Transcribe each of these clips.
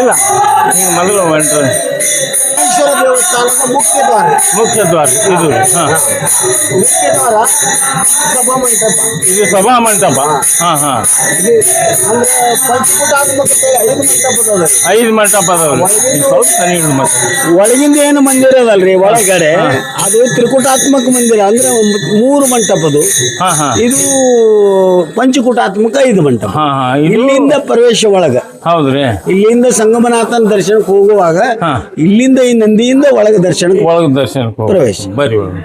ಇಲ್ಲ. ಈಗ ಮೊದಲು ಎಂಟ್ರೆ ಈಶ್ವರ ದೇವಸ್ಥಾನದ ಮುಖ್ಯ ದ್ವಾರ ಮುಖ್ಯ ದ್ವಾರ ಇದು. ಹಾ ಮುಖ್ಯ ದ್ವಾರ ಸಭಾ ಮಂಟಪ ಇದು ಸಭಾ ಮಂಟಪ. ಹಾ ಹಾ. ಇದು ಅಂದ್ರೆ ಪಂಚಕೂಟಾತ್ಮಕತೆ ಐದು ಮಂಟಪದವ ಐದು ಸ್ವಲ್ಪ ಮತ್ತೆ. ಒಳಗಿಂದ ಏನು ಮಂದಿರ ಅದಲ್ರಿ? ಒಳಗಡೆ ಅದು ತ್ರಿಕೂಟಾತ್ಮಕ ಮಂದಿರ ಅಂದ್ರೆ ಮೂರು ಮಂಟಪದು. ಇದು ಪಂಚಕೂಟಾತ್ಮಕ ಐದು ಮಂಟಪ. ಹಾ ಹಾ. ಇದು ಇಲ್ಲಿಂದ ಪ್ರವೇಶ ಒಳಗ. ಹೌದ್ರಿ ಇಲ್ಲಿಂದ ಸಂಗಮನಾಥನ ದರ್ಶನಕ್ಕೆ ಹೋಗುವಾಗ ಹಾ. ಇಲ್ಲಿಂದ ಈ ನಂದಿಯಿಂದ ಒಳಗೆ ದರ್ಶನಕ್ಕೆ ಒಳಗ ದರ್ಶನಕ್ಕೆ. ಪ್ರವೇಶ. ಬರಿ ಒಳಗೆ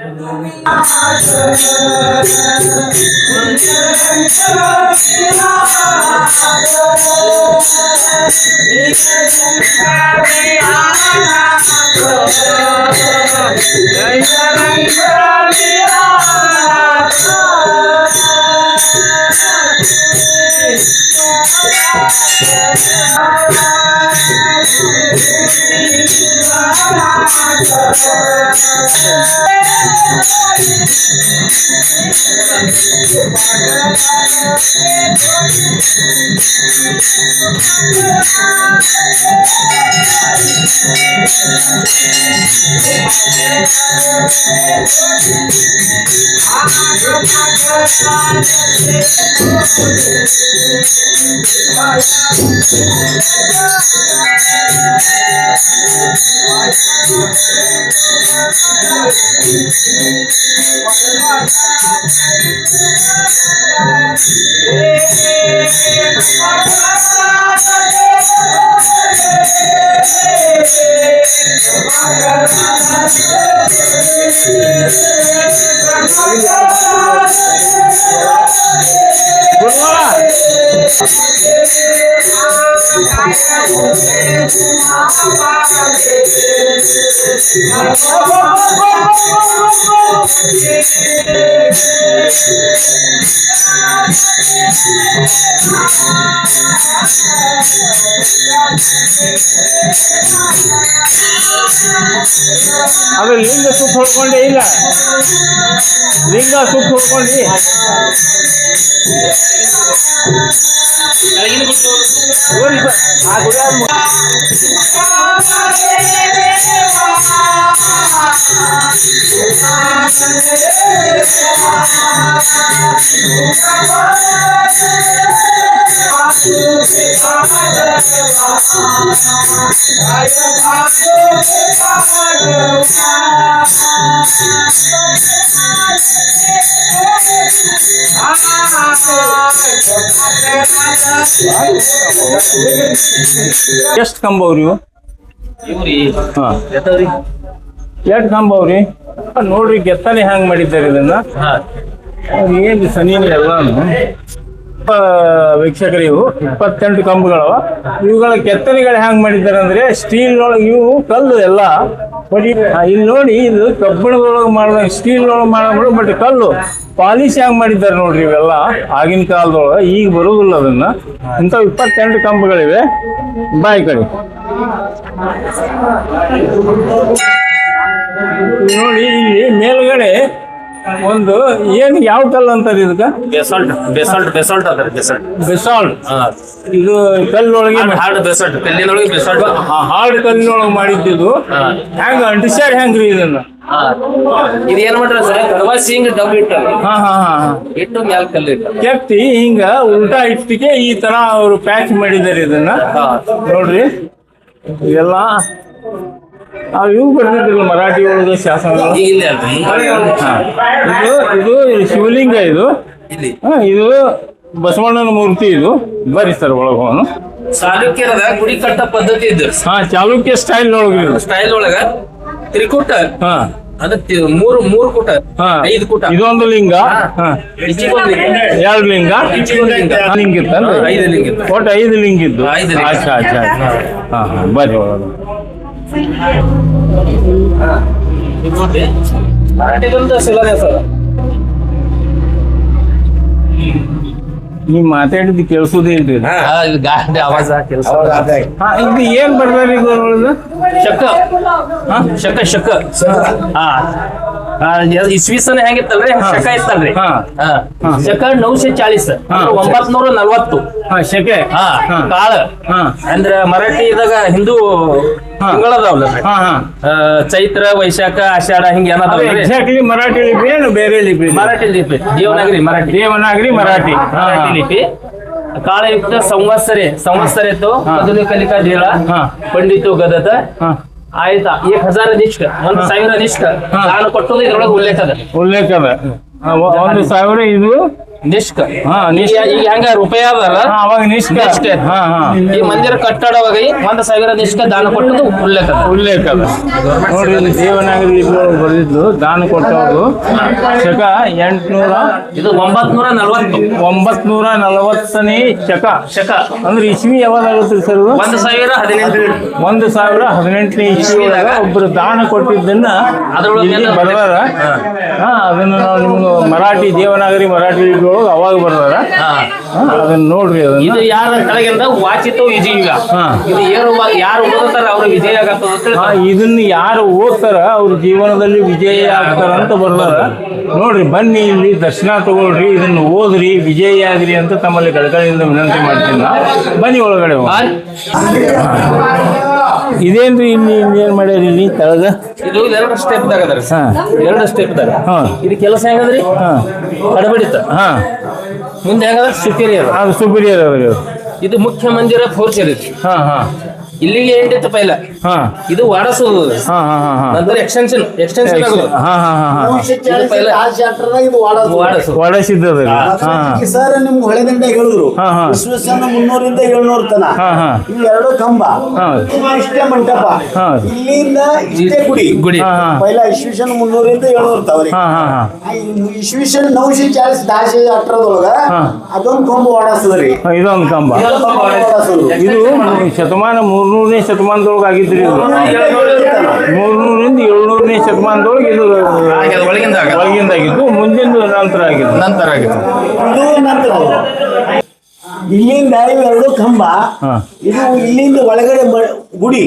ಅದು आज ಎಷ್ಟು ಕಂಬ ಅವ್ರಿ ಹಾಂ. ಎಷ್ಟು ಕಂಬ ಅವ್ರಿ ನೋಡ್ರಿ ಕೆತ್ತನೆ ಹ್ಯಾಂಗ್ ಮಾಡಿದ್ದಾರೆ ಇದನ್ನ. ಏನು ಸನಿ ಎಲ್ಲಾನು? ವೀಕ್ಷಕರು, ಇವು ಇಪ್ಪತ್ತೆಂಟು ಕಂಬಗಳವ. ಇವುಗಳ ಕೆತ್ತನೆಗಳು ಹ್ಯಾಂಗ್ ಮಾಡಿದ್ದಾರೆ ಅಂದ್ರೆ ಸ್ಟೀಲ್ ಒಳಗೆ ಇವು ಕಲ್ಲು ಎಲ್ಲ. ಇಲ್ಲಿ ನೋಡಿ, ಇದು ಕಬ್ಬಿಣದೊಳಗೆ ಮಾಡಿದ ಸ್ಟೀಲ್ ಒಳಗೆ ಮಾಡಿದ್ರು ಬಟ್ ಕಲ್ಲು. ಪಾಲಿಶ್ ಹ್ಯಾಂಗ್ ಮಾಡಿದ್ದಾರೆ ನೋಡ್ರಿ ಇವೆಲ್ಲ ಆಗಿನ ಕಾಲದೊಳಗೆ ಈಗ ಬರುವುದಿಲ್ಲ ಅದನ್ನ. ಇಂಥ ಇಪ್ಪತ್ತೆಂಟು ಕಂಬಗಳಿವೆ. ಬಾಯಿ ಕಡೆ. ನೋಡಿ ಇಲ್ಲಿ ಮೇಲ್ಗಡೆ ಒಂದು ಏನು ಯಾವ ಕಲ್ಲು ಅಂತಾರೆ ಇದಕ್ಕೆ? ಬೆಸಾಲ್ಟ್ ಬೆಸಾಲ್ಟ್ ಬೆಸಾಲ್ಟ್ ಅಂತಾರೆ ಬೆಸಾಲ್ಟ್. ಬೆಸಾಲ್ಟ್. ಇದು ಕಲ್ಲೊಳಗೆ ಹಾರ್ಡ್ ಬೆಸಾಲ್ಟ್ ಕಲ್ಲಿನೊಳಗೆ ಬೆಸಾಲ್ಟ್. ಹಾರ್ಡ್ ಕಲ್ಲಿನೊಳಗೆ ಮಾಡಿದ್ದು ಹೆಂಗ ಅಂಟಿಸ್ಯಾರ ಹೆಂಗ್ರಿ ಇದನ್ನ? ಇದು ಏನ್ ಮಾಡ್ರ ಸರ್? ಕಡವಾಸಿ ಹಿಂಗ್ ಡಬ್ ಇಟ್ಟ ಹಾ ಹಾ ಹಾ ಇಟ್ಟು ಮ್ಯಾಲ್ ಕಲ್ಲು ಇಟ್ಟ ಕೆತ್ತಿ ಹಿಂಗ ಉಲ್ಟಾ ಇಟ್ಟಿಗೆ ಈ ತರ ಅವರು ಪ್ಯಾಚ್ ಮಾಡಿದ್ದಾರೆ ಇದನ್ನ. ನೋಡ್ರಿ. ಇದೆಲ್ಲ ಅವ್ ಇವು ಬರ್ತಿದ್ರಲ್ಲ ಮರಾಠಿ ಒಳಗೆ ಶಾಸನ. ಇದು ಇದು ಶಿವಲಿಂಗ ಇದು. ಇದು ಬಸವಣ್ಣನ ಮೂರ್ತಿ ಇದು. ಬರಿ ಸರ್ ಒಳಗೆ ಅವನು ಚಾಲುಕ್ಯರದ ಗುಡಿ ಕಟ್ಟ ಪದ್ಧತಿ ಇದ್ದು ಹಾ ಚಾಲುಕ್ಯ ಸ್ಟೈಲ್ ಒಳಗ ಸ್ಟೈಲ್ ಒಳಗ ತ್ರಿಕೂಟ ಹಾ. ಅದಕ್ಕೆ ಮೂರು ಮೂರು ಕೂಟ ಹಾ. ಐದು ಕೂಟ ಇದೊಂದು ಲಿಂಗ? ಹಾ. ಲಿಂಗ. ಎರಡು ಲಿಂಗ? ಈಚಿಗೊಂದು ಲಿಂಗ. ಲಿಂಗ ಇತ್ತಲ್ರಿ ಐದು ಲಿಂಗ ಇತ್ತು. ಒಟ್ಟು ಐದು ಲಿಂಗ ಇದ್ದು? ಐದು ಲಿಂಗ. ಆಚಾ ಅಚ್ಚಾ ಅಚ್ಚಾ. ಹಾ. ಹಾ ಬರ್ರಿ ಒಳಗೆ ಇದು ನೋಡಿ ಮರಾಠಿದೊಂದು ಶಿಲಾನ್ಯಾಸ ಅದ. ನೀ ಮಾತಾಡಿದ್ದು ಕೇಳಿಸೋದೇ ಇಲ್ರಿ ಹಾ, ಇದು ಗಾಡಿ ಆವಾಜ ಕೆಲಸ ಹಾ ಇದು ಏನ್ ಬರ್ದಾರ ಶಕ್ಕ ಶಕ್ಕ ಶಕ. ಹಾ. ಶಕ ಶಕ ಹಾ ಆ, ಯ- ಇಸ್ವಿ ಸನ ಹೆಂಗಿತ್ತಲ್ರಿ ಶಕ ಇತ್ತಲ್ರಿ. ಹಾ. ಹಾ. ಶಕ ನೌಶೆ ಚಾಳಿಸ್. ಒಂಬತ್ ನೂರ ನಲ್ವತ್ತು. ಶಕೆ. ಕಾಳ. ಅಂದ್ರ ಮರಾಠಿದಾಗ ಹಿಂದೂ. ತಿಂಗಳದಾವಲ್ಲ ಚೈತ್ರ ವೈಶಾಖ ಆಷಾಢ ಹಿಂಗ ಎಕ್ಸಾಕ್ಟ್ಲಿ ಮರಾಠಿ ಲಿಪಿ ಏನು ಬೇರೆ ಲಿಪಿ? ಮರಾಠಿ ಲಿಪಿ. ದೇವನಾಗರಿ ಮರಾಠಿ. ದೇವನಾಗರಿ ಮರಾಠಿ. ಲಿಪಿ. ಕಾಳಯುಕ್ತ ಸಂವತ್ಸರೆ. ಸಂವತ್ಸರ ಇತ್ತು. ಆಧುನಿಕ ಕಲಿಕಾ ದೇಳ ಹಾ. ಪಂಡಿತು ಗದತ. ಹಾ. ಆಯ್ತಾ? ಏಕ್ ಹಜಾರ ನಿಷ್ಠ. ಒಂದ್ ಸಾವಿರ ನಿಷ್ಠ. ನಾನು ಕೊಟ್ಟದ್ದು ಇದ್ರೊಳಗೆ ಉಲ್ಲೇಖ ಅದ. ಉಲ್ಲೇಖ ಅದ. ಒಂದು ಸಾವಿರ ಇದು ನಿಷ್ಠ ಹಾ, ಈಗ ಈಗ ಹೆಂಗ ರೂಪಾಯಿ ಅದಲ್ಲ ಅವಾಗ ನಿಷ್ಕ. ಅಷ್ಟೇ. ಹಾ ಹಾ. ಈ ಮಂದಿರ ಕಟ್ಟಡವಾಗಿ ಒಂದ್ ಸಾವಿರ ನಿಷ್ಕ ದಾನ ಕೊಟ್ಟದ್ದು ಉಲ್ಲೇಖ. ಉಲ್ಲೇಖ. ನೋಡಿ ದೇವನಾಗಲಿ ದೇವನಾಗರಿ ಬರೆದಿದ್ದು ದಾನ ಕೊಟ್ಟವರು. ಶಕ ಎಂಟ್ನೂರ ಇದು ಒಂಬತ್ನೂರ ನಲ್ವತ್ತು. ಒಂಬತ್ನೂರ ನಲವತ್ತನೇ ಶಕ. ಶಕ. ಅಂದ್ರೆ ಇಸ್ವಿ ಯಾವಾಗುತ್ತೆ ಸರ್? ಒಂದ್ ಸಾವಿರ ಹದಿನೆಂಟು. ಒಂದು ಸಾವಿರ ಹದಿನೆಂಟನೇ ಇಸ್ವಿ ಒಬ್ರು ದಾನ ಕೊಟ್ಟಿದ್ದನ್ನ ಅದ್ರೊಳಗೆ ಇಲ್ಲಿ ಹಾ. ಅದನ್ನ ನಾವು ನಿಮ್ಗೆ ಮರಾಠಿ ದೇವನಾಗರಿ ಮರಾಠಿ ಒಳಗೆ ಅವಾಗ ಬರ್ತಾರ ಅದನ್ನ ನೋಡ್ರಿ ಅದನ್ನ. ಇದು ಯಾರ ಕೆಳಗಿಂದ ವಾಚಿತ ವಿಜಯ ಹಾ. ಇದು ಯಾರು ಯಾರು ಓದುತ್ತಾರ ಅವ್ರ ವಿಜಯ ಆಗತ್ತದ ಅಂತ ಇದನ್ನ ಯಾರು ಓದ್ತಾರ ಅವ್ರ ಜೀವನದಲ್ಲಿ ವಿಜಯ ಆಗ್ತಾರ ಅಂತ ಬರ್ತಾರ ನೋಡ್ರಿ ಬನ್ನಿ ಇಲ್ಲಿ ದರ್ಶನ ತಗೊಳ್ರಿ ಇದನ್ನ ಓದ್ರಿ ವಿಜಯ ಆಗ್ರಿ ಅಂತ ತಮ್ಮಲ್ಲಿ ಕಳಕಳಿಯಿಂದ ವಿನಂತಿ ಮಾಡ್ತೀನಿ ನಾ. ಬನ್ನಿ ಒಳಗಡೆ ಹೋಗೋಣ. ಇದೇನ್ರಿ ಇಲ್ಲಿ ಇನ್ನೇನ್ ಮಾಡ್ಯಾರಿ ಇಲ್ಲಿ ಕೆಳಗ ಇದು ಎರಡು ಸ್ಟೆಪ್ ದಾಗ ಅದ ಹಾ. ಎರಡು ಸ್ಟೆಪ್ ದಾಗ. ಹಾ. ಇದು ಕೆಲಸ ಹೆಂಗದ್ರಿ? ಹಾ. ಕಡಬಡಿತ. ಹಾ. ಮುಂದೆ ಹೆಂಗದ? ಸುಪೀರಿಯರ್. ಅದು ಸುಪೀರಿಯರ್ ಅವ್ರಿಗೆ. ಇದು ಮುಖ್ಯ ಮಂದಿರ ಫೋರ್ಸ್ ಇರುತ್ತೆ ಹಾ ಹಾ. ಇಲ್ಲಿಗೆ ಎಂಡಿತ್ತು ಪೈಲ. ಹಾ. ಇದು ವಾಡಸು ಹಾ ಹಾ ಹಾ ಹಾ. ನಂತರ ಎಕ್ಸ್ಟೆನ್ಷನ್ ಎಕ್ಸ್ಟೆನ್ಷನ್ ಆಗೋದು. ಹಾ ಹಾ ಹಾ ಹಾ. ಇದು ಪೈಲ ಹಾ. ಸರ್ ನಿಮ್ಗೆ ಹೊಳೆದಂಡ ಹೇಳಿದ್ರು. ಹಾ, ಹಾ. ವಿಶ್ವಸನ ಮುನ್ನೂರಿಂದ ಏಳ್ನೂರ ತನ. ಹಾ ಹಾ. ಇವು ಎರಡು ಕಂಬ. ಹಾ. ಇದು ಇಷ್ಟೇ ಮಂಟಪ. ಹಾ. ಇಲ್ಲಿಂದ ಇಷ್ಟೇ ಗುಡಿ. ಗುಡಿ. ಹಾ ಹಾ. ಪೈಲ ಇಶ್ವಿಸನ್ ಮುನ್ನೂರಿಂದ ಏಳ್ನೂರ ತವರಿ ಹಾ ಹಾ ಹಾ. ಅಟ್ರದೊಳಗ ಹಾ. ಅದೊಂದು ಕಂಬ ಓಡಾಸ್ತದ್ರಿ ಹಾ, ಇದೊಂದು ಕಂಬ. ಇದು ಶತಮಾನ ಮೂರ್ನೂರನೇ ಶತಮಾನದೊಳಗೆ ಆಗಿದ್ರಿ ಇದು ಮೂರ್ನೂರಿಂದ ಏಳ್ನೂರನೇ ಶತಮಾನದೊಳಗೆ ಇದು. ಒಳಗಿಂದಾಗಿದ್ದು ಮುಂದಿನ ನಂತರ ಆಗಿದ್ದು. ನಂತರ ಆಗಿತ್ತು ಇಲ್ಲಿಂದ ಎರಡು ಕಂಬ. ಇದು ಇಲ್ಲಿಂದ ಒಳಗಡೆ ಗುಡಿ.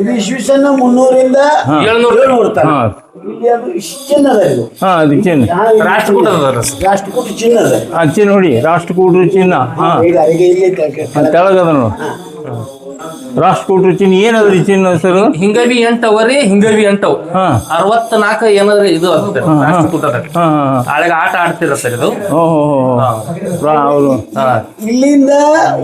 ಇದು ಇಶ್ವಿಸನ್ ಮುನ್ನೂರಿಂದ. ಏಳ್ನೂರು. ತನ ಚಿನ್ನದ ಇದು ಹಾ ಅದಕ್ಕೆ ರಾಷ್ಟ್ರಕೂಟ ರಾಷ್ಟ್ರಕೂಟ ಚಿನ್ನದ. ಹಚ್ಚಿ ನೋಡಿ ರಾಷ್ಟ್ರಕೂಟರು ಚಿನ್ನ. ತೆಳಗದ ನೋಡಿ. ರಾಷ್ಟ್ರಕೂಟರು ಚಿನ್ನ ಏನದ್ರಿ ಚಿನ್ನ ಸರ್ ಹಿಂಗವಿ ಎಂಟವರಿ ಹಿಂಗವಿ ಎಂಟವ್ ಹಾ. ಅರವತ್ತ ನಾಲ್ಕ ಏನಾದ್ರೆ ಇದು ಆಗ್ತದೆ ಹಾ, ಹಾ. ರಾಷ್ಟ್ರಕೂಟದಾಗ ಹಾ ಹಾ. ಆಳೆಗ ಆಟ ಆಡ್ತಿರ ಸರ್ ಇದು. ಓಹೋ ಅವರು. ಇಲ್ಲಿಂದ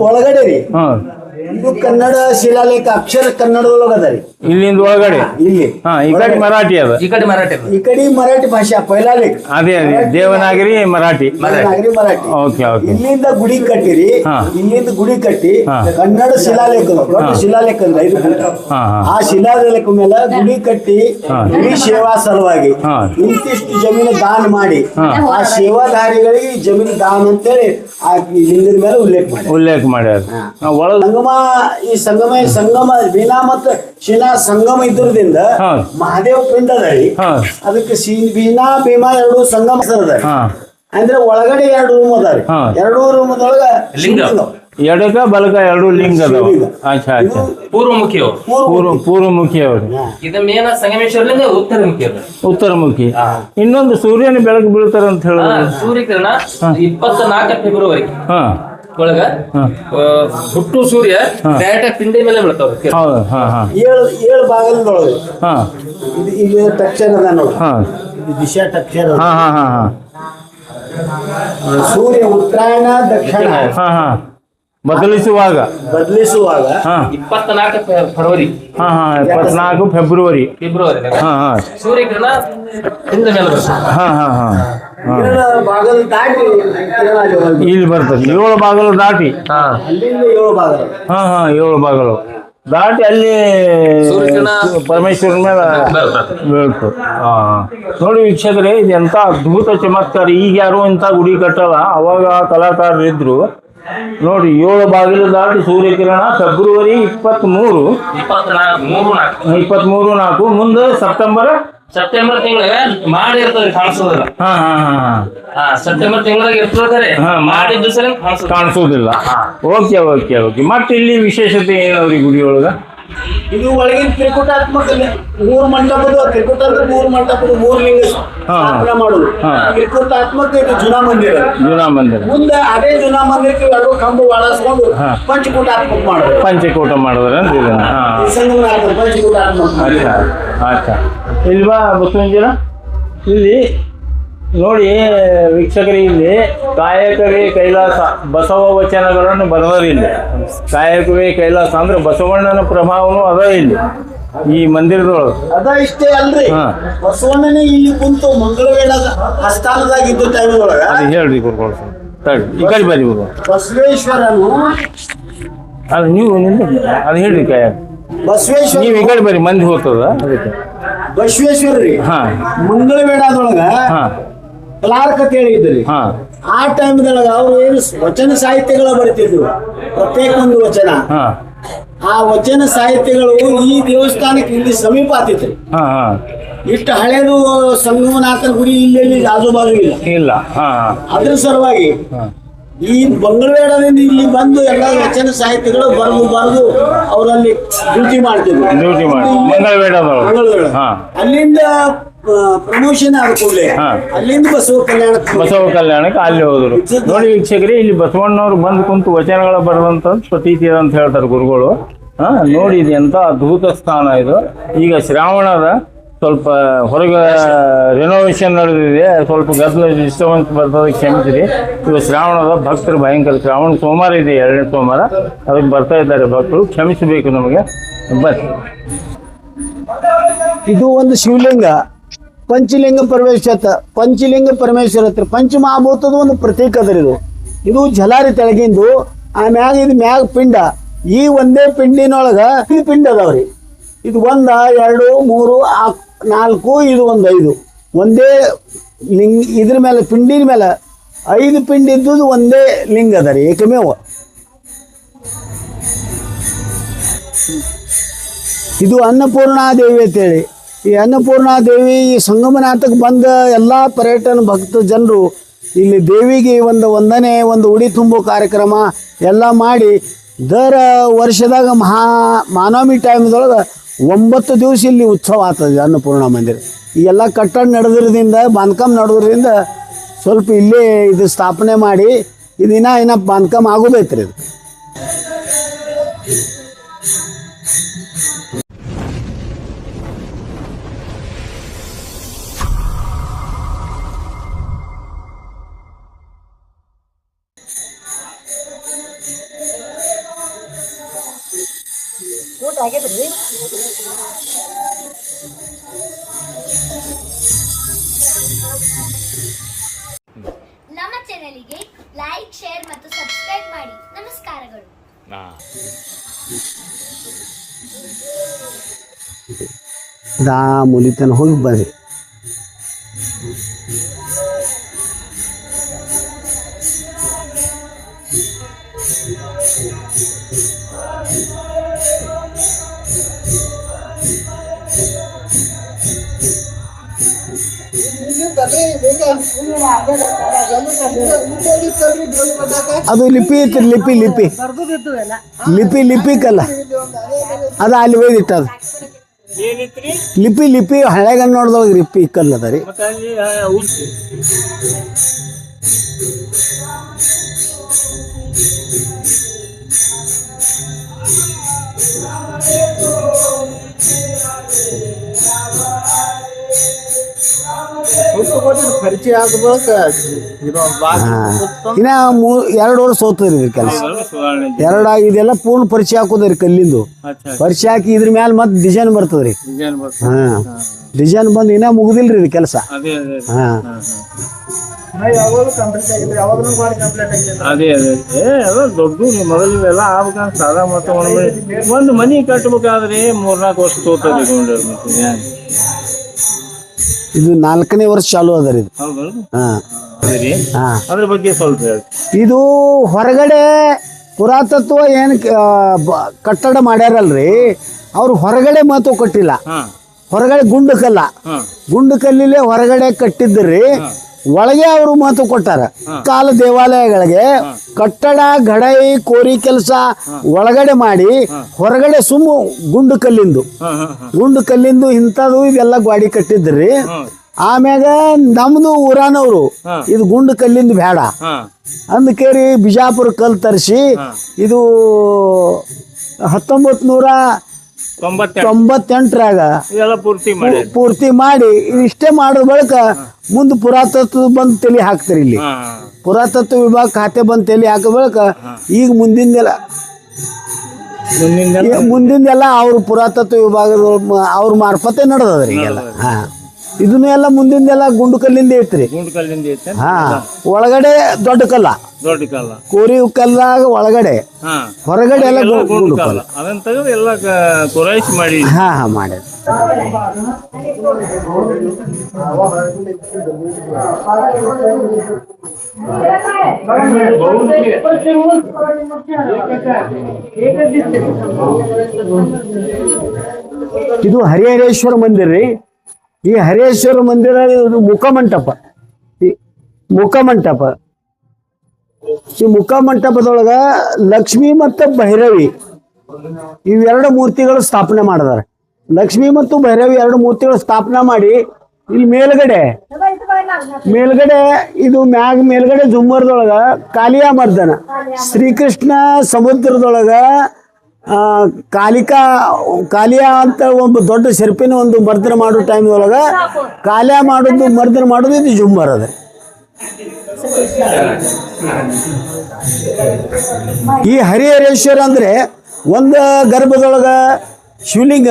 ಒಳಗಡೆ ರೀ. ಹಾ. ಇದು ಕನ್ನಡ ಶಿಲಾಲೇಖ ಅಕ್ಷರ ಕನ್ನಡದೊಳಗ ಅದ ರೀ ಇಲ್ಲಿಂದ ಒಳಗಡೆ ಇಲ್ಲಿ ಹಾ ಈ ಕಡೆ ಮರಾಠಿ ಅದ ಈ ಕಡೆ ಮರಾಠಿ ಅದು. ಈ ಕಡೆ ಮರಾಠಿ ಭಾಷೆ ಪೈಲಾ ಲೇಖ ಅದೇ ಅದೇ ದೇವನಾಗರಿ ಮರಾಠಿ ನಾಗರಿ ಮರಾಠಿ ಓಕೆ ಓಕೆ ಇಲ್ಲಿಂದ ಗುಡಿ ಕಟ್ಟಿರಿ ಹಾ. ಇಲ್ಲಿಂದ ಗುಡಿ ಕಟ್ಟಿ ಹಾ. ಕನ್ನಡ ಶಿಲಾಲೇಖ ದೊಡ್ಡ ಶಿಲಾಲೇಖ ಅಂದ್ರೆ ಐದು ಫುಟ್. ಹಾ ಹಾ ಆ ಶಿಲಾಲೇಖ ಮೇಲೆ ಗುಡಿ ಕಟ್ಟಿ ಹಾ. ಗುಡಿ ಸೇವಾ ಸಲುವಾಗಿ ಹಾ. ಇಂತಿಷ್ಟು ಜಮೀನು ದಾನ ಮಾಡಿ ಹಾ. ಆ ಸೇವಾಧಾರಿಗಳಿಗೆ ಈ ಜಮೀನು ದಾನ ಅಂತೇಳಿ ಆ ಹಿಂದಿನ ಮೇಲೆ ಉಲ್ಲೇಖ ಮಾಡಿ ಉಲ್ಲೇಖ ಮಾಡ್ಯಾರ ಹಾ. ಒಳಗ ಸಂಗಮ ಈ ಸಂಗಮ ಸಂಗಮ? ವೀಣಾ ಮತ್ತು ಶಿಲಾ ಸಂಗಮ ಇದ್ರದಿಂದ. ಮಹಾದೇವ ಪಿಂಡ ಅದ ರೀ ಅದಕ್ಕೆ ವೀಣಾ ಭೀಮಾ ಎರಡು ಸಂಗಮ ಅದ. ಅಂದ್ರೆ ಒಳಗಡೆ ಎರಡು ರೂಮ್ ಅದಾರಿ ಎರಡು ರೂಮ್ ರೂಮದೊಳಗ ಲಿಂಗ. ಎಡಗ ಬಲಕ ಎರಡು ಲಿಂಗ ಅದಾವ. ಅಚ್ಚಾ ಅಚ್ಚಾ ಪೂರ್ವಮುಖಿ. ಪೂರ್ವ ಪೂರ್ವಮುಖಿ ಅವರು ಇದು ಮೇನ ಸಂಗಮೇಶ್ವರಲಿಂದ ಉತ್ತರಮುಖಿ. ಉತ್ತರಮುಖಿ ಇನ್ನೊಂದು ಸೂರ್ಯನ ಬೆಳಕು ಬೀಳ್ತಾರ ಅಂತ ಹೇಳಿ ಹೇಳಿದ್ರು ಸೂರ್ಯಕಿರಣ ಇಪ್ಪತ್ತ ನಾಲ್ಕ ಫೆಬ್ರವರಿ. ಹಾ. ಒಳಗ ಹಾ. ಹುಟ್ಟು ಸೂರ್ಯ ಡೈರೆಕ್ಟ್ ಪಿಂಡಿ ಮೇಲೆ ಬೀಳ್ತಾವ ಹೌದು ಹಾ ಹಾ. ಏಳು ಏಳು ಭಾಗದೊಳಗೆ. ಹಾ. ಇದು ಇದು ಟಕ್ಚರ್ ಅದ ನೋಡಿ. ಹಾ. ಇದು ದಿಶಾ ಟಕ್ಚರ್ ಹಾ ಹಾ ಹಾ ಹಾ. ಸೂರ್ಯ ಉತ್ತರಾಯಣ ದಕ್ಷಿಣ ಹಾ ಹಾ. ಬದಲಿಸುವಾಗ. ಬದಲಿಸುವಾಗ. ಇಪ್ಪತ್ನಾಲ್ಕು ಫೆಬ್ರವರಿ. ಹಾ ಹಾ ಇಪ್ಪತ್ನಾಲ್ಕು ಫೆಬ್ರವರಿ. ಫೆಬ್ರವರಿ ಹಾ ಹಾ. ಸೂರ್ಯಗ್ರಹಣ ಹಿಂದೆ ಮೇಲೆ ಬರ್ತದೆ ಹಾ ಹಾ ಹಾ. ಇಲ್ಲಿ ಬರ್ತದೆ. ಏಳು ಬಾಗಲು ದಾಟಿ. ಹಾ. ಅಲ್ಲಿಂದ ಏಳು ಭಾಗ ಹಾ ಹಾ ಏಳು ಬಾಗಲು. ದಾಟಿ ಅಲ್ಲಿ ಪರಮೇಶ್ವರ ಮೇಲೆ ಬೀಳ್ತು. ಹಾ ನೋಡಿ ವೀಕ್ಷಕರೇ ಇದು ಎಂತ ಅದ್ಭುತ ಚಮತ್ಕಾರ. ಈಗ ಯಾರು ಇಂಥ ಗುಡಿ ಕಟ್ಟಲ್ಲ. ಅವಾಗ ಕಲಾಕಾರರು ಇದ್ರು. ನೋಡಿ ಏಳು ಬಾಗಿಲು ದಾಟಿ ಸೂರ್ಯಕಿರಣ ಫೆಬ್ರವರಿ ಇಪ್ಪತ್ತ್ ಮೂರು ಇಪ್ಪತ್ನಾಲ್ಕು ಮೂರು ನಾಲ್ಕು. ಮುಂದೆ ಸೆಪ್ಟೆಂಬರ್ ಸೆಪ್ಟೆಂಬರ್ ತಿಂಗಳ ಮಾಡಿ ಇರ್ತದೆ ಕಾಣಿಸೋದಿಲ್ಲ. ಹಾ ಸೆಪ್ಟೆಂಬರ್ ತಿಂಗಳಾಗ ಇರ್ತದೆ ಹಾ, ಸರಿ ಕಾಣಿಸೋದಿಲ್ಲ. Okay okay okay. ಮತ್ತೆ ಇಲ್ಲಿ ವಿಶೇಷತೆ ಏನವ್ರಿ ಗುಡಿ ಒಳಗ ಇದು ಒಳಗಿನ ತ್ರಿಕುಟಾತ್ಮಕ ಲಿ- ಮೂರು ಮಂಟಪದ ತ್ರಿಕುಟ ಅಂದ್ರೆ ಮೂರು ಮಂಟಪದ ಮೂರು ಲಿಂಗ ಸ್ಥಾಪನೆ ಮಾಡುದು. ಹಾ. ತ್ರಿಕುಟಾತ್ಮಕ ಇದು ಜುನಾ ಮಂದಿರ. ಜುನಾ ಮಂದಿರ. ಮುಂದೆ ಅದೇ ಜುನಾ ಮಂದಿರಕ್ಕೆ ಎರಡು ಕಂಬ ಬಳಸ್ಕೊಂಡು ಹಾ. ಪಂಚಕೂಟಾತ್ಮಕ ಮಾಡುದು. ಪಂಚಕೂಟ ಮಾಡಿದ್ರೆ ಅಂತ ಇದನ್ನ ಹಾ. ಪಂಚಕೂಟಾತ್ಮಕ. ಅಚ್ಚಾ ಇಲ್ಲಿ ಬಾ ಬಸವಂಜನ ಇಲ್ಲಿ ನೋಡಿ ವೀಕ್ಷಕರಿಗೆ ಇಲ್ಲಿ ಕಾಯಕವೇ ಕೈಲಾಸ ಬಸವ ವಚನಗಳನ್ನು ಇಲ್ಲಿ. ಕಾಯಕವೇ ಕೈಲಾಸ ಅಂದ್ರೆ ಬಸವಣ್ಣನ ಪ್ರಭಾವನು ಅದ ಇಲ್ಲಿ ಈ ಮಂದಿರದೊಳಗೆ. ಅದ ಇಷ್ಟೇ ಅಲ್ರಿ. ಬಸವಣ್ಣನೇ ಇಲ್ಲಿ ಕುಂತು ಮಂಗಳವೇಳ ಆಸ್ಥಾನದಾಗ ಇದ್ದ ಟೈಮ್ ಒಳಗ ಅದು ಹೇಳ್ರಿ ಗುರುಗಳು ತಡಿ ಈ ಕಡೆ ಬರ್ರಿ ಗುರು ಬಸವೇಶ್ವರನು ಅದು ನೀವು ನಿಂತು ಅದು ಹೇಳ್ರಿ ಕಾಯ ಬಸವೇಶ್ವರ ನೀವು ಈ ಕಡೆ ಬರ್ರಿ ಮಂದಿ ಹೋಗ್ತದ ಅದಕ್ಕೆ. ಬಸವೇಶ್ವರ ರೀ ಹಾ. ಮಂಗಳವೇಳದೊಳಗ ಹಾ. ಕ್ಲಾರ್ಕ್ ಅಂತ ಹೇಳಿದ್ರಿ ಆ ಟೈಮ್ದೊಳಗ ಅವ್ರು ಏನು ವಚನ ಸಾಹಿತ್ಯಗಳ ಬರೀತಿದ್ರು. ಪ್ರತ್ಯೇಕ ಒಂದು ವಚನ. ಆ ವಚನ ಸಾಹಿತ್ಯಗಳು ಈ ದೇವಸ್ಥಾನಕ್ಕೆ ಇಲ್ಲಿ ಸಮೀಪ ಆತಿತ್ರಿ ಇಷ್ಟು ಹಳೇದು ಸಂಗಮನಾಥನ ಗುಡಿ ಇಲ್ಲಿ ಆಜುಬಾಜು ಇಲ್ಲ? ಇಲ್ಲ. ಅದ್ರ ಸಲುವಾಗಿ ಈ ಮಂಗಳವೇಳದಿಂದ ಇಲ್ಲಿ ಬಂದು ಎಲ್ಲ ವಚನ ಸಾಹಿತ್ಯಗಳು ಬರೆದು ಬರೆದು ಅವರಲ್ಲಿ ಡ್ಯೂಟಿ ಮಾಡ್ತಿದ್ರು. ಡ್ಯೂಟಿ ಮಾಡಿ. ಅಲ್ಲಿಂದ ಪ್ರಮೋಷನ್ ಆದ ಕೂಡಲೇ ಅಲ್ಲಿಂದ ಬಸವ ಕಲ್ಯಾಣ ಬಸವ ಕಲ್ಯಾಣಕ್ಕೆ ಅಲ್ಲಿ ಹೋದ್ರು. ನೋಡಿ ವೀಕ್ಷಕರೇ ಇಲ್ಲಿ ಬಸವಣ್ಣವ್ರು ಬಂದು ಕುಂತು ವಚನಗಳ ಬರುವಂತ ಪ್ರತೀತಿ ಅಂತ ಹೇಳ್ತಾರೆ ಗುರುಗಳು. ಹಾ ನೋಡಿ ಇದು ಎಂತ ಅದ್ಭುತ ಸ್ಥಾನ ಇದು. ಈಗ ಶ್ರಾವಣದ ಸ್ವಲ್ಪ ಹೊರಗೆ ರಿನೋವೇಷನ್ ನಡೆದಿದೆ. ಸ್ವಲ್ಪ ಗದ್ದಲ ಡಿಸ್ಟರ್ಬೆನ್ಸ್ ಬರ್ತದೆ ಕ್ಷಮಿಸಿರಿ. ಇದು ಶ್ರಾವಣದ ಭಕ್ತರು ಭಯಂಕರ. ಶ್ರಾವಣ ಸೋಮವಾರ ಇದೆ ಎರಡನೇ ಸೋಮವಾರ. ಅದಕ್ಕೆ ಬರ್ತಾ ಇದ್ದಾರೆ ಭಕ್ತರು. ಕ್ಷಮಿಸಬೇಕು ನಮಗೆ. ಬನ್ನಿ. ಇದು ಒಂದು ಶಿವಲಿಂಗ. ಪಂಚಲಿಂಗ ಪರಮೇಶ್ವರ ಪಂಚಲಿಂಗ ಪರಮೇಶ್ವರ ಹತ್ರ ಪಂಚಮಹಾಭೂತದ ಒಂದು ಪ್ರತೀಕ ಅದ್ರ ಇದು. ಇದು ಜಲಾರಿ ತೆಳಗಿಂದು, ಆ ಮ್ಯಾಗ ಇದು ಮ್ಯಾಗ ಪಿಂಡ. ಈ ಒಂದೇ ಪಿಂಡಿನೊಳಗ ಇದು ಪಿಂಡ ಅದಾವ್ರಿ ಇದು ಒಂದ, ಎರಡು, ಮೂರು ನಾಲ್ಕು, ಇದು ಒಂದು ಐದು. ಒಂದೇ ಲಿಂಗ, ಇದ್ರ ಮೇಲೆ, ಪಿಂಡಿನ ಮೇಲೆ ಐದು ಪಿಂಡಿ ಇದ್ದುದು ಒಂದೇ ಲಿಂಗ ಅದ ರೀ, ಏಕಮೇವ. ಇದು ಅನ್ನಪೂರ್ಣಾದೇವಿ ಅಂತೇಳಿ. ಈ ಅನ್ನಪೂರ್ಣ ದೇವಿ ಈ ಸಂಗಮನಾಥಕ್ಕೆ ಬಂದ ಎಲ್ಲ ಪರ್ಯಟನ ಭಕ್ತ ಜನರು ಇಲ್ಲಿ ದೇವಿಗೆ ಒಂದು ಒಂದನೇ ಒಂದು ಉಡಿ ತುಂಬು ಕಾರ್ಯಕ್ರಮ ಎಲ್ಲ ಮಾಡಿ ದರ ವರ್ಷದಾಗ ಮಹಾ ಮಾನವಮಿ ಟೈಮ್ದೊಳಗೆ ಒಂಬತ್ತು ದಿವಸ ಇಲ್ಲಿ ಉತ್ಸವ ಆಗ್ತದೆ ಅನ್ನಪೂರ್ಣ ಮಂದಿರ. ಈ ಎಲ್ಲ ಕಟ್ಟಡ ನಡೆದ್ರದಿಂದ ಬಾಂಧಕಮ್ ನಡೆದ್ರಿಂದ ಸ್ವಲ್ಪ ಇಲ್ಲೇ ಇದು ಸ್ಥಾಪನೆ ಮಾಡಿ ಇದಿನ ಏನಪ್ಪ, ಬಾಂಧಕಮ್ ಆಗೋದೈತ್ರಿ ಇದು ನಮ್ಮ ಚಾನಲ್ಗೆ ಲೈಕ್ ಶೇರ್ ಮತ್ತು ಸಬ್ಸ್ಕ್ರೈಬ್ ಮಾಡಿ. ನಮಸ್ಕಾರಗಳು. ದಾ ಮುಲಿತನ ಹೋಗಿ ಬರ್ರಿ ಅದು ಲಿಪಿ ಇತ್ತು, ಲಿಪಿ ಲಿಪಿ. ಲಿಪಿ ಲಿಪಿ ಕಲ್ಲ ಅದು ಅಲ್ಲಿ ಅದು ಲಿಪಿ ಲಿಪಿ ಹಳೆಗನ್ನಡದೊಳಗೆ ಲಿಪಿ ಕಲ್ಲ ಅದ ರೀ. ಪರಿಚಯ ಆಗಬೇಕ ಹಾ. ಇನ್ನ ಮೂ ಎರಡು ವರ್ಷ ಸೋತದ್ರಿ ಇದ್ರ ಕೆಲಸ. ಎರಡು ಇದೆಲ್ಲ ಪೂರ್ಣ ಪರಿಚಯ ಹಾಕೋದ್ರಿ ಕಲ್ಲಿಂದು. ಪರಿಚಯ ಹಾಕಿ ಇದ್ರ ಮ್ಯಾಲ ಮತ್ತೆ ಡಿಸೈನ್ ಬರ್ತದ್ರಿ. ಹಾ. ಡಿಸೈನ್ ಬಂದು ಇನ್ನ ಮುಗುದಿಲ್ರಿ ಇದು ಕೆಲಸ. ಅದೇ ಅದೇ ಹಾ. ಅದೇ ಅದೇ ಏ ಅದ ದೊಡ್ಡ ಮೊದಲು ಇವೆಲ್ಲ ಆಗ್ಬೇಕಂತ ಸಾದಾ ಮತ್ತ ಒಂದು ಮನೆ ಒಂದು ಮನಿ ಕಟ್ಟಬೇಕಾದ್ರೆ ಮೂರ್ನಾಲ್ಕು ವರ್ಷ ತೋತದೆ ಇದು ನಾಲ್ಕನೇ ವರ್ಷ ಚಾಲು ಅದ ರೀ ಅದ್ರ ಬಗ್ಗೆ ಸ್ವಲ್ಪ ಇದು ಹೊರಗಡೆ ಪುರಾತತ್ವ ಏನ್ ಕಟ್ಟಡ ಮಾಡ್ಯಾರಲ್ರಿ. ಅವ್ರು ಹೊರಗಡೆ ಮಾತು ಕೊಟ್ಟಿಲ್ಲ. ಹೊರಗಡೆ ಗುಂಡು ಕಲ್ಲ. ಗುಂಡು ಕಲ್ಲಿಲೆ ಹೊರಗಡೆ ಕಟ್ಟಿದ್ರಿ. ಒಳಗೆ ಅವರು ಮಾತು ಕೊಟ್ಟಾರ. ಕಾಲ ದೇವಾಲಯಗಳಿಗೆ ಕಟ್ಟಡ ಗಡೈ ಕೋರಿ ಕೆಲಸ ಒಳಗಡೆ ಮಾಡಿ ಹೊರಗಡೆ ಸುಮ್ಮ ಗುಂಡು ಕಲ್ಲಿಂದು. ಗುಂಡು ಕಲ್ಲಿಂದು ಇಂಥದ್ದು ಇದೆಲ್ಲ ಗ್ವಾಡಿ ಕಟ್ಟಿದ್ರಿ. ಆಮ್ಯಾಗ ನಮ್ದು ಊರಾನವ್ರು ಇದು ಗುಂಡು ಕಲ್ಲಿಂದ ಬೇಡ. ಅಂದ್ಕೇರಿ ಬಿಜಾಪುರ ಕಲ್ ತರಿಸಿ ಇದು ಹತ್ತೊಂಬತ್ತು ನೂರ ತೊಂಬತ್ತೆಂಟರಾಗ ಇದೆಲ್ಲ ಪೂರ್ತಿ ಮಾಡಿ. ಪೂರ್ತಿ ಮಾಡಿ. ಇಷ್ಟೇ ಮಾಡೋ ಬಳಿಕ ಮುಂದೆ ಪುರಾತತ್ವ ಬಂದು ತಲೆ ಹಾಕ್ತಾರೆ ಇಲ್ಲಿ. ಪುರಾತತ್ವ ವಿಭಾಗ ಖಾತೆ ಬಂದು ತಲೆ ಹಾಕೋ ಬಳಿಕ ಈಗ ಮುಂದಿಂದೆಲ್ಲ ಮುಂದಿನ ಎಲ್ಲಾ ಮುಂದಿಂದೆಲ್ಲ ಅವ್ರ ಪುರಾತತ್ವ ವಿಭಾಗದ ಅವ್ರ ಮಾರ್ಫತೆ ನಡೆದದ್ರಿ ಈಗೆಲ್ಲ. ಹಾ. ಇದನ್ನು ಎಲ್ಲ ಮುಂದಿಂದೆಲ್ಲ ಗುಂಡು ಕಲ್ಲಿಂದ ಐತ್ರಿ ಗುಂಡು ಕಲ್ಲಿಂದ ಐತೆ ಹಾ. ಒಳಗಡೆ ದೊಡ್ಡ ಕಲ್ಲ? ದೊಡ್ಡ ಕಲ್ಲ. ಕೋರಿ ಕಲ್ಲಾಗ ಒಳಗಡೆ? ಹಾ. ಹೊರಗಡೆ ಎಲ್ಲ ಎಲ್ಲ ಗುಂಡು ಗುಂಡು ಕಲ್ಲ. ಕಲ್ಲ. ಅದನ್ನ ತೆಗೆದು ಎಲ್ಲ ಕೊರಾಯಿಸಿ ಮಾಡಿ. ಹಾ ಹಾ ಮಾಡ್ಯಾರ ಇದು ಹರಿಹರೇಶ್ವರ ಮಂದಿರ ರೀ ಈ ಹರೇಶ್ವರ ಮಂದಿರ ಇದು ಮುಖಮಂಟಪ ಈ ಮುಖಮಂಟಪ ಈ ಮುಖಮಂಟಪದೊಳಗ ಲಕ್ಷ್ಮಿ ಮತ್ತು ಭೈರವಿ ಇವೆರಡು ಮೂರ್ತಿಗಳು ಸ್ಥಾಪನೆ ಮಾಡಿದಾರೆ ಲಕ್ಷ್ಮಿ ಮತ್ತು ಭೈರವಿ ಎರಡು ಮೂರ್ತಿಗಳು ಸ್ಥಾಪನೆ ಮಾಡಿ ಇಲ್ಲಿ ಮೇಲ್ಗಡೆ ಮೇಲ್ಗಡೆ ಇದು ಮ್ಯಾಗ ಮೇಲ್ಗಡೆ ಜುಮ್ಮರ್ದೊಳಗ ಕಾಲಿಯಾ ಮರ್ದನ ಶ್ರೀಕೃಷ್ಣ ಸಮುದ್ರದೊಳಗ ಕಾಲಿಕಾ, ಕಾಲಿಯ ಅಂತ ಒಬ್ಬ ದೊಡ್ಡ ಸೆರ್ಪಿನ ಒಂದು ಮರ್ದನ ಮಾಡೋ ಟೈಮ್ ಒಳಗೆ ಕಾಲ್ಯ ಮಾಡೋದು, ಮರ್ದನ ಮಾಡೋದು ಇದು ಜುಮ್ಮರ್ ಅದ. ಈ ಹರಿಹರೇಶ್ವರ ಅಂದರೆ ಒಂದು ಗರ್ಭದೊಳಗ ಶಿವಲಿಂಗ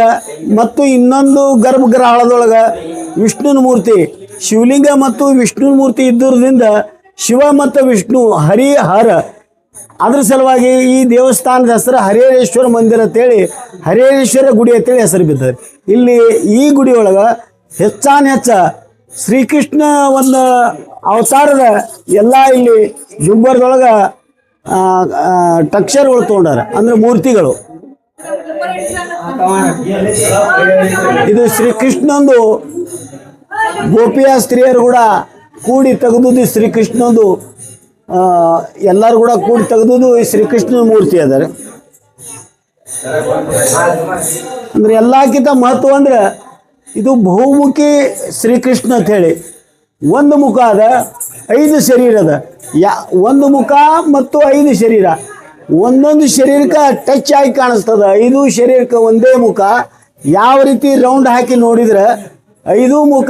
ಮತ್ತು ಇನ್ನೊಂದು ಗರ್ಭಗೃಹದೊಳಗ ವಿಷ್ಣುನ ಮೂರ್ತಿ. ಶಿವಲಿಂಗ ಮತ್ತು ವಿಷ್ಣುನ ಮೂರ್ತಿ ಇದ್ದುದರಿಂದ ಶಿವ ಮತ್ತು ವಿಷ್ಣು ಹರಿ ಹರ ಅದ್ರ ಸಲುವಾಗಿ ಈ ದೇವಸ್ಥಾನದ ಹೆಸರು ಹರಿಹರೇಶ್ವರ ಮಂದಿರ ಅಂತೇಳಿ ಹರಿಹರೇಶ್ವರ ಗುಡಿ ಅಂತೇಳಿ ಹೆಸರು ಬಿದ್ದದೆ. ಇಲ್ಲಿ ಈ ಗುಡಿ ಹೆಚ್ಚಾನ್ ಹೆಚ್ಚ ಶ್ರೀಕೃಷ್ಣ ಒಂದು ಅವತಾರದ ಎಲ್ಲ ಇಲ್ಲಿ ಜುಂಬರ್ದೊಳಗ ಟಕ್ಷರ್ಗಳು ತೊಗೊಂಡಾರ, ಅಂದ್ರೆ ಮೂರ್ತಿಗಳು. ಇದು ಶ್ರೀಕೃಷ್ಣಂದು ಗೋಪಿಯ ಸ್ತ್ರೀಯರು ಕೂಡ ಕೂಡಿ ತೆಗೆದು ಶ್ರೀಕೃಷ್ಣಂದು ಎಲ್ಲರೂ ಕೂಡ ಕೂಡಿ ತೆಗೆದು ಈ ಶ್ರೀಕೃಷ್ಣನ ಮೂರ್ತಿ ಅದಾರೆ. ಅಂದ್ರೆ ಎಲ್ಲಕ್ಕಿಂತ ಮಹತ್ವ ಅಂದ್ರೆ ಇದು ಬಹುಮುಖಿ ಶ್ರೀಕೃಷ್ಣ ಅಂತ ಹೇಳಿ. ಒಂದು ಮುಖ ಅದ, ಐದು ಶರೀರ ಅದ. ಯಾ, ಒಂದು ಮುಖ ಮತ್ತು ಐದು ಶರೀರ. ಒಂದೊಂದು ಶರೀರಕ್ಕೆ ಟಚ್ ಆಗಿ ಕಾಣಿಸ್ತದ. ಐದು ಶರೀರಕ್ಕೆ ಒಂದೇ ಮುಖ. ಯಾವ ರೀತಿ ರೌಂಡ್ ಹಾಕಿ ನೋಡಿದ್ರೆ ಐದು ಮುಖ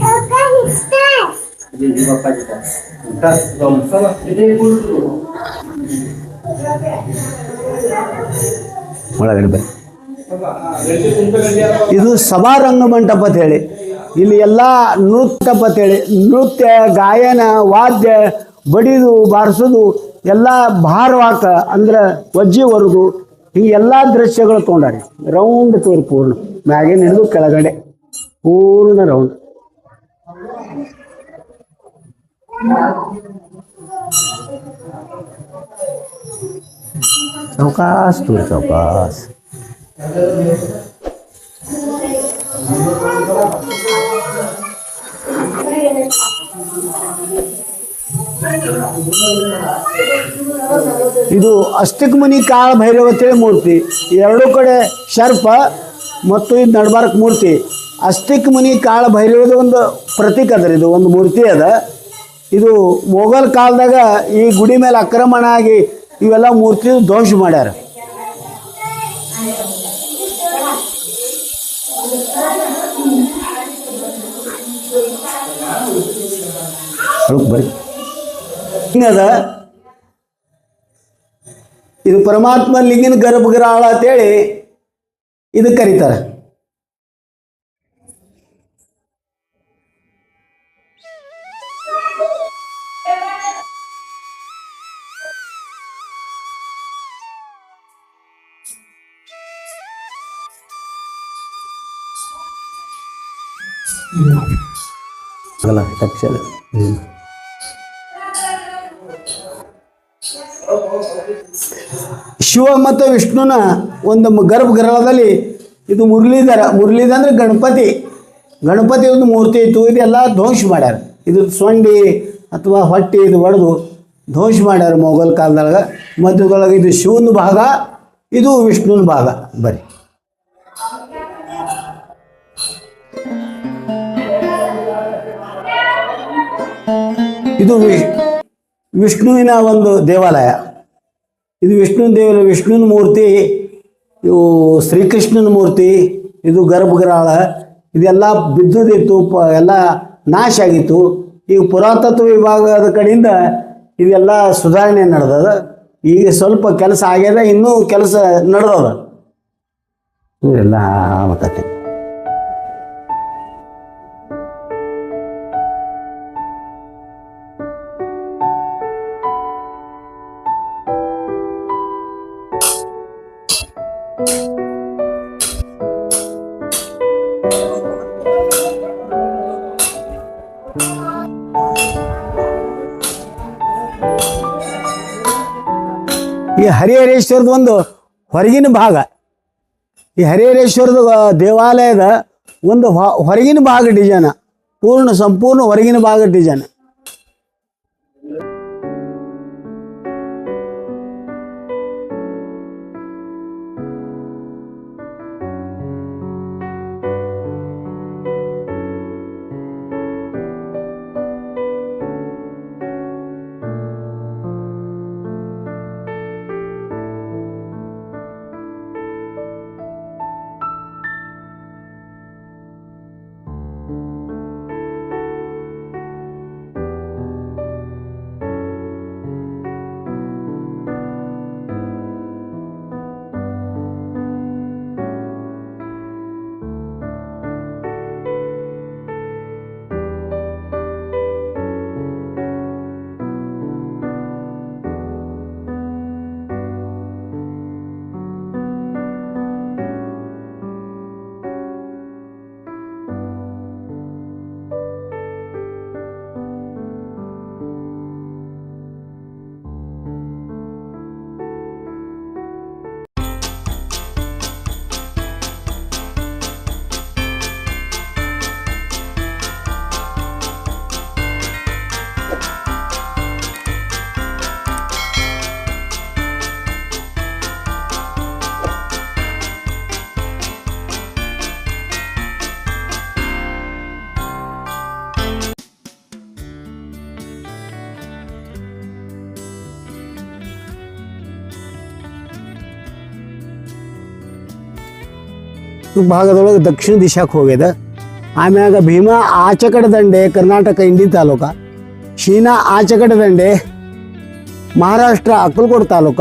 ಇದು ಸಭಾರಂಗ ಮಂಟಪ ಅಂತ ಹೇಳಿ. ಇಲ್ಲಿ ಎಲ್ಲ ನೃತ್ಯ ಅಂತ ಹೇಳಿ. ನೃತ್ಯ, ಗಾಯನ, ವಾದ್ಯ, ಬಡಿದು, ಬಾರಿಸೋದು, ಎಲ್ಲ ಭಾರವಾಕ ಅಂದ್ರೆ ವಜ್ಜಿ ಹೊರದು ಈ ಎಲ್ಲ ದೃಶ್ಯಗಳು ತೊಗೊಂಡಾರೆ. ರೌಂಡ್ ತೋರಿ ಪೂರ್ಣ. ಮ್ಯಾಗಿನ ಹಿಡಿದು ಕೆಳಗಡೆ. ಪೂರ್ಣ ರೌಂಡ್ ಚೌಕಾಸ್ ತೋರಿ ಚೌಕಾಸ್ ಇದು ಅಷ್ಟಿಕ್ಮುನಿ ಕಾಳ ಭೈರವತೇಳಿ ಮೂರ್ತಿ. ಎರಡು ಕಡೆ ಶರ್ಪ ಮತ್ತು ಇದು ನಡ್ಬಾರಕ್ ಮೂರ್ತಿ. ಅಷ್ಟಿಕ್ ಮುನಿ ಕಾಳ ಭೈರವದ ಒಂದು ಪ್ರತೀಕ ಅದ ಇದು ಒಂದು ಮೂರ್ತಿ ಅದ. ಇದು ಮೊಘಲ್ ಕಾಲದಾಗ ಈ ಗುಡಿ ಮೇಲೆ ಆಕ್ರಮಣ ಆಗಿ ಇವೆಲ್ಲ ಮೂರ್ತಿ ಧ್ವಂಸ ಮಾಡ್ಯಾರ. ಇದು ಪರಮಾತ್ಮ ಲಿಂಗಿನ ಗರ್ಭಗೃಹ ಅಂತೇಳಿ ಇದು ಕರೀತಾರೆ. ಶಿವ ಮತ್ತು ವಿಷ್ಣುನ ಒಂದು ಗರ್ಭಗ್ರಹದಲ್ಲಿ ಇದು ಮುರಳೀಧರ ಮುರಳೀಧರ ಅಂದ್ರೆ ಗಣಪತಿ. ಗಣಪತಿ ಒಂದು ಮೂರ್ತಿ ಇತ್ತು ಇದೆಲ್ಲ ಧ್ವಂಸ ಮಾಡ್ಯಾರ. ಇದು ಸೊಂಡಿ ಅಥವಾ ಹೊಟ್ಟೆ ಇದು ಒಡೆದು ಧ್ವಂಸ ಮಾಡ್ಯಾರ ಮೊಘಲ್ ಕಾಲದೊಳಗೆ. ಮಧ್ಯದೊಳಗೆ ಇದು ಶಿವನ ಭಾಗ, ಇದು ವಿಷ್ಣುನ ಭಾಗ. ಬರೀ ಇದು ವಿಷ್ಣುವಿನ ಒಂದು ದೇವಾಲಯ. ಇದು ವಿಷ್ಣು ದೇವಾಲಯ ವಿಷ್ಣುವಿನ ಮೂರ್ತಿ ಇವು ಶ್ರೀಕೃಷ್ಣನ ಮೂರ್ತಿ, ಇದು ಗರ್ಭಗೃಹ. ಇದೆಲ್ಲ ಬಿದ್ದುದಿತ್ತು, ಪ, ಎಲ್ಲ ನಾಶ ಆಗಿತ್ತು ಈಗ ಪುರಾತತ್ವ ವಿಭಾಗದ ಕಡೆಯಿಂದ ಇದೆಲ್ಲ ಸುಧಾರಣೆ ನಡೆದದ. ಈಗ ಸ್ವಲ್ಪ ಕೆಲಸ ಆಗ್ಯದ, ಇನ್ನೂ ಕೆಲಸ ನಡೆದದ. ಇವೆಲ್ಲ ಮಾತಾಡ್ತೀನಿ. ಹರಿಹರೇಶ್ವರದ ಒಂದು ಹೊರಗಿನ ಭಾಗ. ಈ ಹರಿಹರೇಶ್ವರದ ದೇವಾಲಯದ ಒಂದು ಹೊರಗಿನ ಭಾಗ ಡಿಸೈನ್ ಪೂರ್ಣ, ಸಂಪೂರ್ಣ ಹೊರಗಿನ ಭಾಗ ಡಿಸೈನ್ ಭಾಗದೊಳಗೆ ದಕ್ಷಿಣ ದಿಶಾಕ್ಕೆ ಹೋಗ್ಯದ ಆಮ್ಯಾಗ ಭೀಮಾ ಆಚೆ ಕಡೆ ದಂಡೆ, ಕರ್ನಾಟಕ ಇಂಡಿ ತಾಲೂಕ. ಶೀನಾ ಆಚೆ ಕಡೆ ದಂಡೆ, ಮಹಾರಾಷ್ಟ್ರ ಅಕ್ಕಲ್ಕೋಟ್ ತಾಲೂಕ.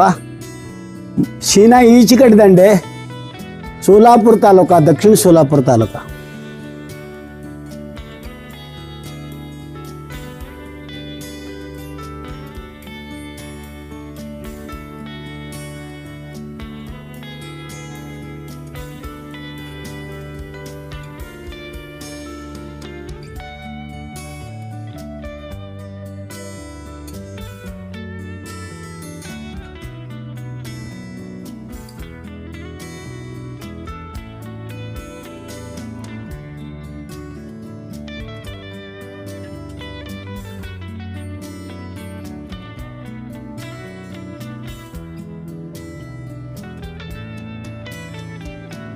ಶೀನಾ ಈಚೆ ದಂಡೆ, ಸೋಲಾಪುರ ತಾಲೂಕ, ದಕ್ಷಿಣ ಸೋಲಾಪುರ ತಾಲೂಕ.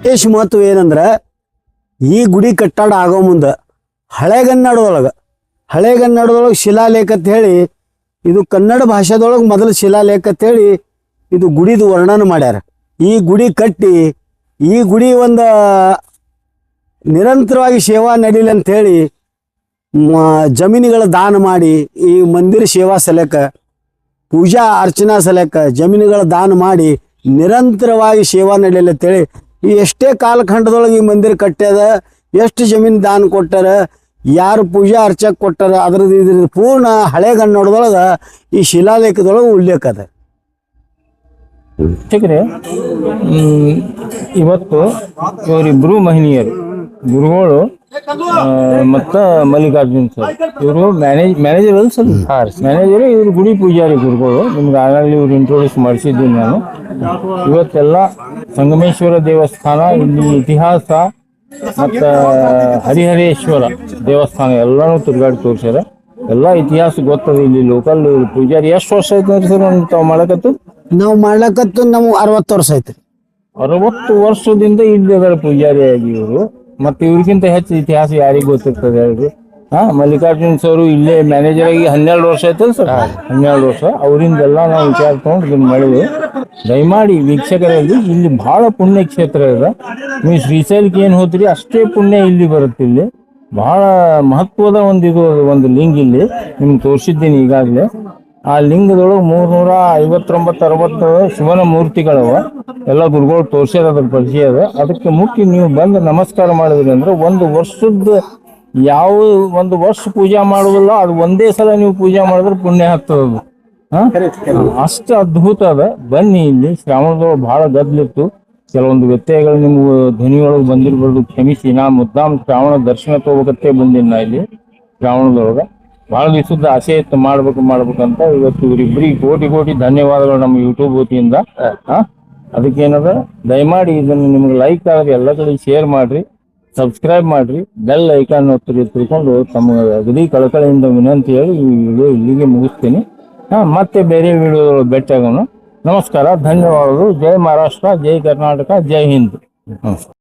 ವಿಶೇಷ ಮಹತ್ವ ಏನಂದ್ರೆ, ಈ ಗುಡಿ ಕಟ್ಟಡ ಆಗೋ ಮುಂದೆ ಹಳೆಗನ್ನಡದೊಳಗೆ ಹಳೆಗನ್ನಡದೊಳಗೆ ಶಿಲಾಲೇಖ ಅಂತ ಹೇಳಿ, ಇದು ಕನ್ನಡ ಭಾಷೆದೊಳಗೆ ಮೊದಲು ಶಿಲಾಲೇಖ ಅಂತ ಹೇಳಿ ಇದು ಗುಡಿದು ವರ್ಣನ ಮಾಡ್ಯಾರ. ಈ ಗುಡಿ ಕಟ್ಟಿ, ಈ ಗುಡಿ ಒಂದು ನಿರಂತರವಾಗಿ ಸೇವಾ ನಡೀಲಿ ಮ- ಜಮೀನುಗಳ ದಾನ ಮಾಡಿ, ಈ ಮಂದಿರ ಸೇವಾ ಸಲಕ, ಪೂಜಾ ಅರ್ಚನಾ ಸಲಕ ಜಮೀನುಗಳ ದಾನ ಮಾಡಿ ನಿರಂತರವಾಗಿ ಸೇವಾ ನಡೆಯಲಿ ಅಂತೇಳಿ ಎಷ್ಟೇ ಕಾಲಖಂಡದೊಳಗೆ ಈ ಮಂದಿರ ಕಟ್ಟ್ಯದ ಎಷ್ಟು ಜಮೀನು ದಾನ ಕೊಟ್ಟಾರ ಯಾರು ಪೂಜಾ ಅರ್ಚಕ್ ಕೊಟ್ಟಾರ ಅದ್ರದ್ದು ಇದ್ರದ್ದು ಪೂರ್ಣ ಹಳೆಗನ್ನಡದೊಳಗೆ ಈ ಶಿಲಾಲೇಖದೊಳಗೆ ಉಲ್ಲೇಖ ಅದ ಹ್ಮ್, ಇವತ್ತು ಇವರಿಬ್ಬರು ಮಹಿಳೆಯರು ಗುರುಗಳು ಮತ್ತು ಮಲ್ಲಿಕಾರ್ಜುನ್ ಸರ್. ಇವರು ಮ್ಯಾನೇಜ್ ಮ್ಯಾನೇಜರ್ ಅಲ್ಲ ಸರ್ ಮ್ಯಾನೇಜರ್ ಇವರು ಗುಡಿ ಪೂಜಾರಿ ಗುರುಗಳು. ನಿಮ್ಗೆ ಆಗಲೇ ಇವ್ರು ಇಂಟ್ರೊಡ್ಯೂಸ್ ಮಾಡಿಸಿದ್ದೀನಿ ನಾನು. ಇವತ್ತೆಲ್ಲ ಸಂಗಮೇಶ್ವರ ದೇವಸ್ಥಾನ ಇಲ್ಲಿ ಇತಿಹಾಸ ಮತ್ತು ಹರಿಹರೇಶ್ವರ ದೇವಸ್ಥಾನ ಎಲ್ಲನೂ ತಿರುಗಾಡಿ ತೋರಿಸ್ಯಾರ. ಎಲ್ಲ ಇತಿಹಾಸ ಗೊತ್ತದ ಇಲ್ಲಿ ಲೋಕಲ್ ಪೂಜಾರಿ. ಎಷ್ಟು ವರ್ಷ ಐತೆ ಸರ್ ತಾವು ಮಾಡಕತ್ತು ನಾವು ಮಾಡ್ಲಕತ್ತು ನಮ್ಗೆ ಅರವತ್ತು ವರ್ಷ ಐತೆ ಅರವತ್ತು ವರ್ಷದಿಂದ ಇಲ್ಲಿ ಅದರ ಆಗಿ ಇವರು. ಮತ್ತೆ ಇವ್ರಿಗಿಂತ ಹೆಚ್ಚು ಇತಿಹಾಸ ಯಾರಿಗೂ ಗೊತ್ತಿರ್ತದೆ ಹೇಳ್ರಿ? ಹಾ ಮಲ್ಲಿಕಾರ್ಜುನ್ ಸರ್ ಇಲ್ಲೇ ಮ್ಯಾನೇಜರ್ ಆಗಿ ಹನ್ನೆರಡು ವರ್ಷ ಆಯ್ತಲ್ಲ ಸರ್? ಹನ್ನೆರಡು ವರ್ಷ. ಅವರಿಂದೆಲ್ಲ ನಾವು ವಿಚಾರ ತಗೊಂಡು ಇದನ್ನ ಮಳೆ ದಯಮಾಡಿ ವೀಕ್ಷಕರಲ್ಲಿ ಇಲ್ಲಿ ಬಹಳ ಪುಣ್ಯ ಕ್ಷೇತ್ರ ಇದೆ. ನೀವು ಶ್ರೀಶೈಲಕ್ಕೆ ಏನು ಹೋದ್ರಿ ಅಷ್ಟೇ ಪುಣ್ಯ ಇಲ್ಲಿ ಬರುತ್ತೆ ಇಲ್ಲಿ. ಬಹಳ ಮಹತ್ವದ ಒಂದು ಇದು ಒಂದು ಲಿಂಗ ಇಲ್ಲಿ. ನಿಮ್ಗೆ ತೋರಿಸಿದ್ದೀನಿ ಈಗಾಗಲೇ. ಆ ಲಿಂಗದೊಳಗೆ ಮೂರ್ನೂರ ಐವತ್ತೊಂಬತ್ತು, ಅರವತ್ತು ಶಿವನ ಮೂರ್ತಿಗಳವ. ಎಲ್ಲ ಗುರುಗಳು ತೋರ್ಸ್ಯಾರ ಅದ್ರ ಪರಿಚಯ ಅದ. ಅದಕ್ಕೆ ಮುಖ್ಯ ನೀವು ಬಂದು ನಮಸ್ಕಾರ ಮಾಡಿದ್ರಿ ಅಂದ್ರೆ ಒಂದು ವರ್ಷದ ಯಾವ ಒಂದು ವರ್ಷ ಪೂಜೆ ಮಾಡುವುದಿಲ್ಲ ಅದು ಒಂದೇ ಸಲ ನೀವು ಪೂಜೆ ಮಾಡಿದ್ರೆ ಪುಣ್ಯ ಹತ್ತದದು? ಅಷ್ಟು ಅದ್ಭುತ ಅದ. ಬನ್ನಿ ಇಲ್ಲಿ. ಶ್ರಾವಣದೊಳಗೆ ಬಹಳ ಗದ್ಲಿತ್ತು. ಕೆಲವೊಂದು ವ್ಯತ್ಯಯಗಳು ನಿಮ್ಗೆ ಧ್ವನಿಯೊಳಗೆ ಬಂದಿರ್ಬೋದು. ಕ್ಷಮಿಸಿ ನಾ ಮುದ್ದಾಮ್ ಶ್ರಾವಣ ದರ್ಶನ ತಗೋಬೇಕತ್ತೇ ಬಂದಿನ ಇಲ್ಲಿ ಶ್ರಾವಣದೊಳಗೆ. ಬಹಳ ದಿವಸದ ಆಸೆ ಇತ್ತು, ಮಾಡ್ಬೇಕು ಮಾಡ್ಬೇಕಂತ ಇವತ್ತು ಇವರಿಬ್ಬರಿಗೆ ಕೋಟಿ ಕೋಟಿ ಧನ್ಯವಾದಗಳು ನಮ್ಮ ಯೂಟ್ಯೂಬ್ ವತಿಯಿಂದ. ಅದಕ್ಕೇನದ, ದಯಮಾಡಿ ಇದನ್ನು ನಿಮ್ಗೆ ಲೈಕ್ ಆದ್ರೆ ಎಲ್ಲ ಕಡೆ ಶೇರ್ ಮಾಡ್ರಿ ಸಬ್ಸ್ಕ್ರೈಬ್ ಮಾಡ್ರಿ ಬೆಲ್ ಐಕಾನ್ ಒತ್ತಿ ತಿಳ್ಕೊಂಡು ತಮ್ಮ ಅಗದಿ ಕಳಕಳಿಯಿಂದ ವಿನಂತಿ ಹೇಳಿ ಈ ವಿಡಿಯೋ ಇಲ್ಲಿಗೆ ಮುಗಿಸ್ತೀನಿ. ಹಾ, ಮತ್ತೆ ಬೇರೆ ವಿಡಿಯೋ ಭೇಟಿಯಾಗೋಣ. ನಮಸ್ಕಾರ, ಧನ್ಯವಾದಗಳು. ಜೈ ಮಹಾರಾಷ್ಟ್ರ, ಜೈ ಕರ್ನಾಟಕ, ಜೈ ಹಿಂದ್. ನಮಸ್ಕಾರ.